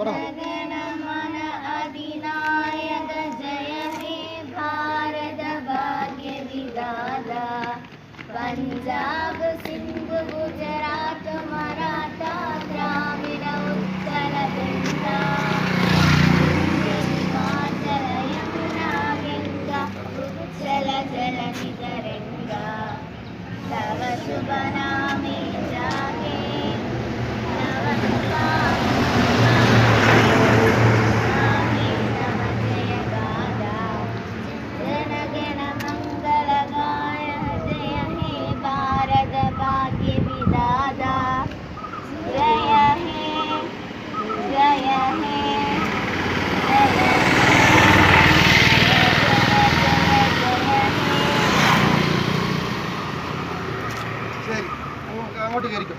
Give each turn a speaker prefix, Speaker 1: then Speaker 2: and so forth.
Speaker 1: गगनमन अधिनायक जय हे भाग्य विदाता। पंजाब सिंह गुजरात मराठा द्राविड उत्तर बिंदा। हिमाचल यमुना गंगा उज्जल जल नितरंगा। तव शुभ
Speaker 2: ശരി. അങ്ങോട്ട് കയറിക്കും.